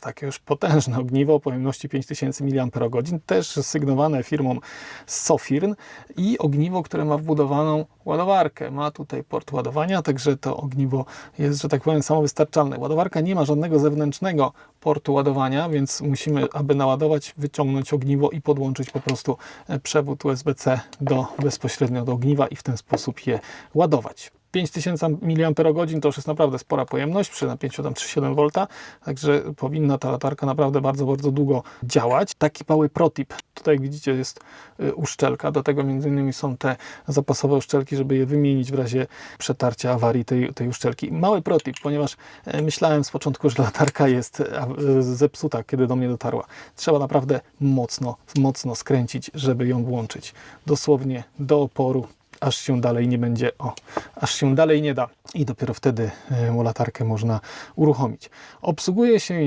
Takie już potężne ogniwo o pojemności 5000 mAh, też sygnowane firmą Sofirn i ogniwo, które ma wbudowaną ładowarkę. Ma tutaj port ładowania, także to ogniwo jest, że tak powiem, samowystarczalne. Ładowarka nie ma żadnego zewnętrznego portu ładowania, więc musimy, aby naładować, wyciągnąć ogniwo i podłączyć po prostu e, przewód USB-C do, bezpośrednio do ogniwa i w ten sposób je ładować. 5000 mAh to już jest naprawdę spora pojemność przy napięciu tam 3,7 V, także powinna ta latarka naprawdę bardzo, bardzo długo działać. Taki mały protip, tutaj widzicie jest y, uszczelka, do tego między innymi są te zapasowe uszczelki, żeby je wymienić w razie przetarcia awarii tej, tej uszczelki. Mały protip, ponieważ e, myślałem z początku, że latarka jest e, zepsuta, kiedy do mnie dotarła. Trzeba naprawdę mocno, mocno skręcić, żeby ją włączyć. Dosłownie do oporu aż się dalej nie będzie, o, aż się dalej nie da i dopiero wtedy e, latarkę można uruchomić. Obsługuje się ją